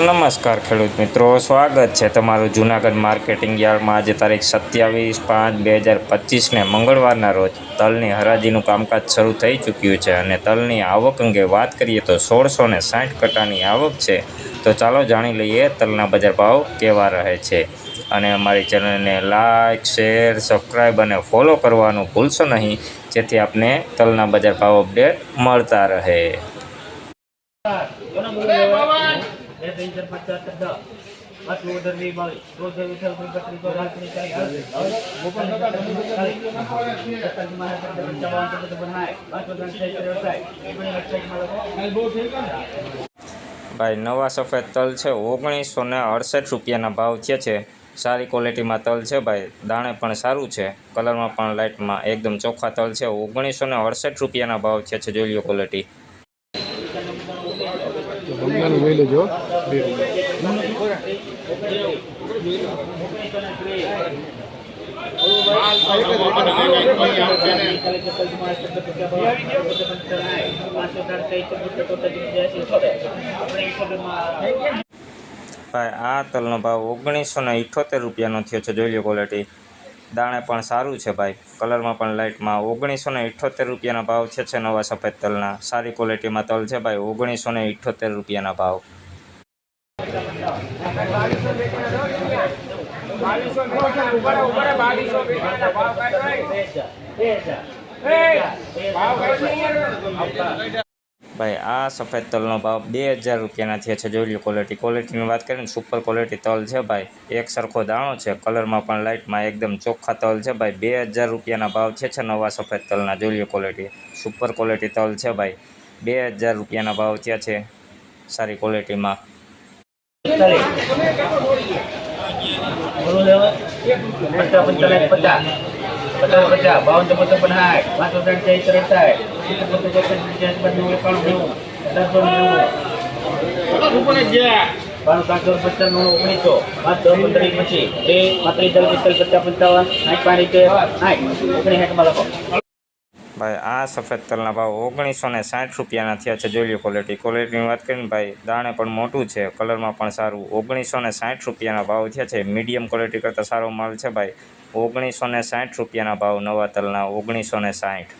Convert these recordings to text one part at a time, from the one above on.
નમસ્કાર ખેડૂત મિત્રો, સ્વાગત છે તમારું જૂનાગઢ માર્કેટિંગ યાર્ડમાં. આજે તારીખ સત્યાવીસ પાંચ બે હજાર પચીસને મંગળવારના રોજ તલની હરાજીનું કામકાજ શરૂ થઈ ચૂક્યું છે અને તલની આવક અંગે વાત કરીએ તો સોળસો ને સાઠ કટાની આવક છે. તો ચાલો જાણી લઈએ તલના બજાર ભાવ કેવા રહે છે. અને અમારી ચેનલને લાઇક શેર, સબસ્ક્રાઈબ અને ફોલો કરવાનું ભૂલશો નહીં, જેથી આપને તલના બજાર ભાવ અપડેટ મળતા રહે. બે ત્રણ ચાર પાંચ ચાર ચાર દસ આટલું ઓર્ડર નહીં બાવીસ રોજ વિઠ્ઠલ પચાસ અઠસાઠમાં લખો ભાઈ, નવા સફેદ તલ છે, ઓગણીસો ને અડસઠ રૂપિયાના ભાવ થયા છે. સારી ક્વોલિટીમાં તલ છે ભાઈ, દાણે પણ સારું છે. કલરમાં પણ લાઇટમાં એકદમ ચોખ્ખા તલ છે. ઓગણીસો ને અડસઠ રૂપિયાના ભાવ છે, જોઈ લો ક્વોલિટી. ભાઈ, આ તલનો ભાવ ઓગણીસો ને ઇઠોતેર રૂપિયાનો થયો છે. જોઈ લો ક્વોલિટી દાણે પણ સારું છે ભાઈ. કલરમાં પણ લાઇટમાં ઓગણીસો ને ઇઠોતેર રૂપિયાના ભાવ છે છે નવા સફેદ તલના. સારી ક્વોલિટીમાં તલ છે ભાઈ. ઓગણીસો ને ઇઠોતેર રૂપિયાના ભાવ. ભાઈ. આ સફેદ તલનો ભાવ બે હજાર રૂપિયાના થયા છે. જોઈ લો ક્વોલિટી ક્વોલિટીની વાત કરીએ ને સુપર ક્વોલિટી તલ છે ભાઈ. એક સરખો દાણો છે. કલરમાં પણ લાઇટમાં એકદમ ચોખ્ખા તલ છે ભાઈ. બે હજાર રૂપિયાના ભાવ છે છે નવા સફેદ તલના. જોઈ લો ક્વોલિટી સુપર ક્વોલિટી તલ છે ભાઈ. બે હજાર રૂપિયાના ભાવ ત્યાં છે સારી ક્વોલિટીમાં પચાસ પંચાલીસ પચાસ પચાસ પચાસ બાવન ચોપન ચોપન સાઠ પાંચસો ત્રણ ચાલીસ ત્રણ સાઠ સિત્તેર પચાસ ચોપન પચાસ પંચાવન એકાણું નેવું અઢારસો નેવું ઓગણીસો પાંચ દસ પંદર પછી બે પાંત્રીસ પિસ્તાલીસ પચાસ પંચાવન સાઠ પાણી સાઠ સાઠમાં લખો ભાઈ, આ સફેદ તલના ભાવ ઓગણીસો ને સાઠ રૂપિયાના થયા છે. જોઈ લો ક્વોલિટી ક્વોલિટીની વાત કરીને ભાઈ, દાણે પણ મોટું છે. કલરમાં પણ સારું. ઓગણીસો ને સાઠ રૂપિયાના ભાવ થયા છે. મીડિયમ ક્વોલિટી કરતાં સારો માલ છે ભાઈ. ઓગણીસો ને સાઠ રૂપિયાના ભાવ નવા તલના ઓગણીસો ને સાઠ.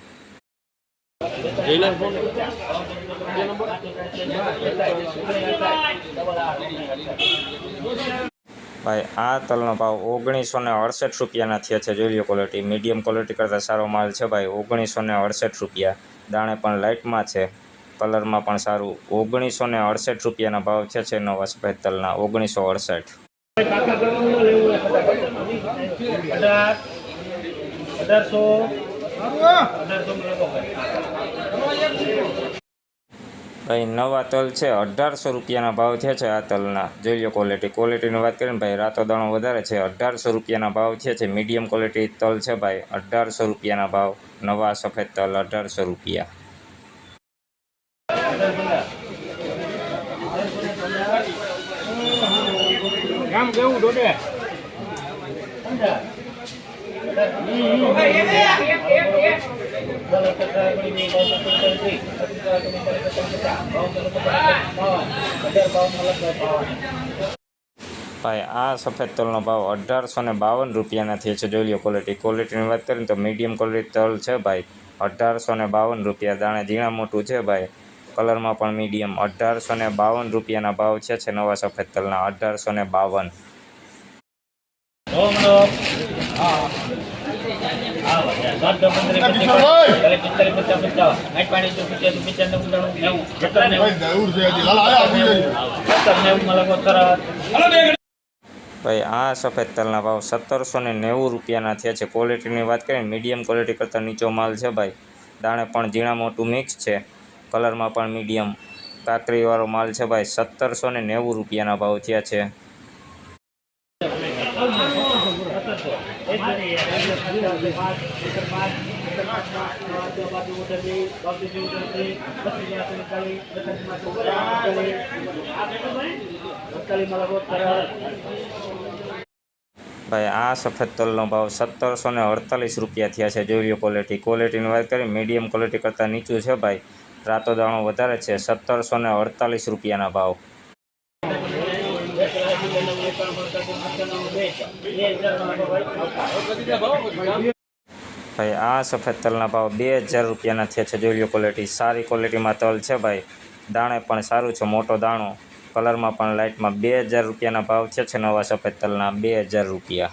ભાઈ, આ તલનો ભાવ ઓગણીસો ને અડસઠ રૂપિયાના થયા છે. જોઈ લો ક્વોલિટી મીડિયમ ક્વોલિટી કરતાં સારો માલ છે ભાઈ, ઓગણીસો ને અડસઠ રૂપિયા. દાણે પણ લાઇટમાં છે. કલરમાં પણ સારું. ઓગણીસો ને અડસઠ રૂપિયાના ભાવ છે છે નવા સફેદ તલના. ઓગણીસો અડસઠ. અઢારસો. ભાઈ નવા તલ છે અઢારસો રૂપિયાના ભાવ થયા છે આ તલના. જોઈ લો ક્વોલિટી ક્વોલિટીની વાત કરીએ ને ભાઈ રાતો દાણો વધારે છે અઢારસો રૂપિયાના ભાવ થયા છે મીડિયમ ક્વોલિટી તલ છે ભાઈ અઢારસો રૂપિયાના ભાવ નવા સફેદ તલ અઢારસો રૂપિયા. ગામ કેવું ડોડે ભાઈ, આ સફેદ તલનો ભાવ અઢારસો ને બાવન રૂપિયાના થયા છે. જોઈ લો ક્વોલિટી ક્વોલિટીની વાત કરીએ તો મીડિયમ ક્વોલિટી તલ છે ભાઈ. અઢારસો ને બાવન રૂપિયા દાણે ઝીણા મોટું છે ભાઈ. કલરમાં પણ મીડિયમ અઢારસો ને બાવન રૂપિયાના ભાવ છે છે નવા સફેદ તલના. અઢારસો ને બાવન. ભાઈ, આ સફેદ તલના ભાવ સત્તરસો ને નેવું રૂપિયાના થયા છે. ક્વોલિટીની વાત કરીએ મીડિયમ ક્વોલિટી કરતાં નીચો માલ છે ભાઈ. દાણે પણ ઝીણા મોટું મિક્સ છે. કલરમાં પણ મીડિયમ કાકરીવાળો માલ છે ભાઈ, સત્તરસો ને નેવું રૂપિયાના ભાવ થયા છે. ભાઈ, આ સફેદ તલનો ભાવ સત્તરસો ને અડતાલીસ રૂપિયા થયા છે. જોઈ લો ક્વોલિટી ક્વોલિટીની વાત કરીએ મીડિયમ ક્વોલિટી કરતાં નીચું છે ભાઈ. રાતો દાણો વધારે છે, સત્તરસો ને અડતાલીસ રૂપિયાના ભાવ નવ એકાણું પંચાણું પંચાણું બે હજાર બે હજારનો ભાવ ભાઈ, આ સફેદ તલના ભાવ બે હજાર રૂપિયાના છે છે. જોઈ લો ક્વોલિટી સારી ક્વોલિટીમાં તલ છે ભાઈ. દાણે પણ સારું છે, મોટો દાણો. કલરમાં પણ લાઇટમાં બે હજાર રૂપિયાના ભાવ છે છે નવા સફેદ તલના. બે હજાર રૂપિયા.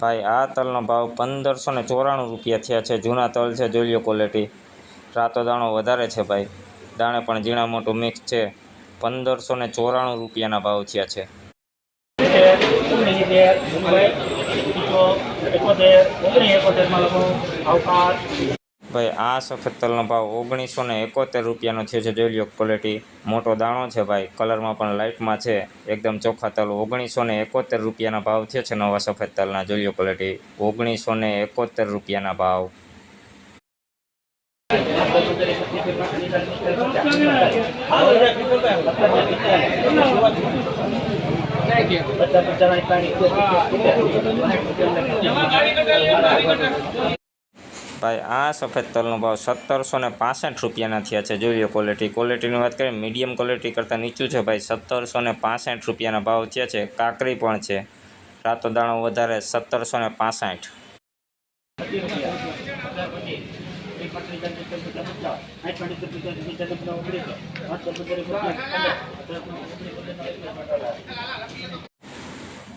ભાઈ, આ તલનો ભાવ પંદરસો ને ચોરાણું રૂપિયા થયા છે. જૂના તલ છે, જોઈ લો ક્વોલિટી રાતો દાણો વધારે છે ભાઈ. દાણે પણ ઝીણા મોટું મિક્સ છે. પંદરસો ને ચોરાણું રૂપિયાના ભાવ થયા છે. ભાઈ, આ સફેદ તલનો ભાવ ઓગણીસો ને એકોતેર રૂપિયાનો થયો છે જોઈ લો ક્વોલિટી મોટો દાણો છે ભાઈ, કલરમાં પણ લાઇટમાં છે. એકદમ ચોખ્ખા તલ ઓગણીસો ને એકોતેર રૂપિયાના ભાવ થયો છે નવા સફેદ તલના જોઈ લો ક્વોલિટી ઓગણીસો ને એકોતેર રૂપિયાના ભાવ. ભાઈ, આ સફેદ તલનો ભાવ સત્તરસો ને પાસઠ રૂપિયાના થયા છે. જોઈએ ક્વોલિટી ક્વોલિટીની વાત કરીએ મીડિયમ ક્વોલિટી કરતાં નીચું છે ભાઈ. સત્તરસો ને પાસઠ રૂપિયાના ભાવ થયા છે. કાકરી પણ છે. રાતો દાણો વધારે, સત્તરસો ને પાસઠ.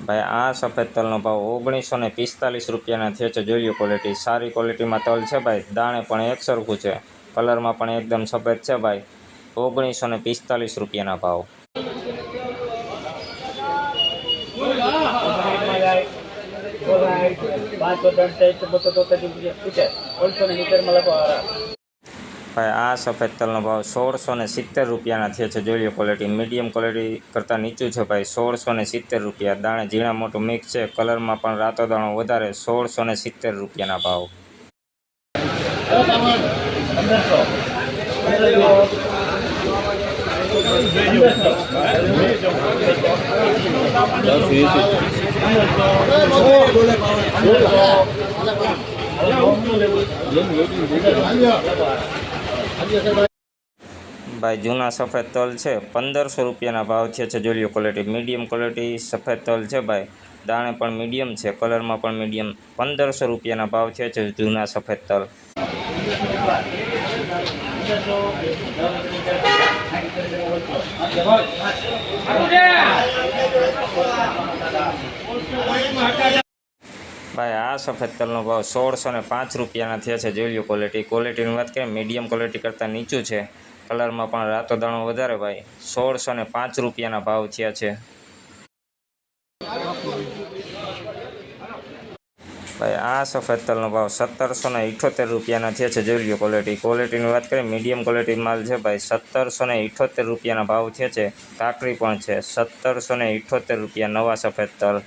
ભાઈ આ સફેદ તલનો ભાવ ઓગણીસો ને પિસ્તાલીસ રૂપિયાના થયો છે જોઈ ક્વોલિટી સારી ક્વોલિટીમાં તલ છે ભાઈ દાણે પણ એક સરખું છે કલરમાં પણ એકદમ સફેદ છે ભાઈ ઓગણીસો ને પિસ્તાલીસ રૂપિયાના ભાવ પાંચસો ત્રણ સાઈડ બસો તોતેર ને મીટરમાં લખો ભાઈ, આ સફેદ તલનો ભાવ સોળસો ને સિત્તેર રૂપિયાના થયો છે. જોઈ લો ક્વોલિટી મીડિયમ ક્વોલિટી કરતાં નીચું છે ભાઈ, સોળસો ને સિત્તેર રૂપિયા. દાણે ઝીણા મોટું મિક્સ છે. કલરમાં પણ રાતો દાણો વધારે, સોળસો ને સિત્તેર રૂપિયાના ભાવ. ભાઈ, જૂના સફેદ તલ છે. પંદરસો રૂપિયાના ભાવ છે. જોઈ લો ક્વોલિટી મીડિયમ ક્વોલિટી સફેદ તલ છે ભાઈ. દાણે પણ મીડિયમ છે. કલરમાં પણ મીડિયમ પંદરસો રૂપિયાના ભાવ થયા છે જૂના સફેદ તલ. ભાઈ, આ સફેદ તલનો ભાવ સોળસો ને પાંચ રૂપિયાના થયા છે. જોઈ લો ક્વોલિટી ક્વોલિટીની વાત કરીએ મીડિયમ ક્વોલિટી કરતાં નીચું છે. કલરમાં પણ રાતો દાણો વધારે ભાઈ. સોળસો ને પાંચ રૂપિયાના ભાવ થયા છે. ભાઈ, આ સફેદ તલનો ભાવ સત્તરસો ને ઇઠોતેર રૂપિયાના થયા છે. જોઈ લો ક્વોલિટી ક્વોલિટીની વાત કરીએ મીડિયમ ક્વોલિટી માલ છે ભાઈ. સત્તરસો ને ઇઠોતેર રૂપિયાના ભાવ થયા છે. કાકડી પણ છે. સત્તરસો ને ઇઠોતેર રૂપિયા નવા સફેદ તલ.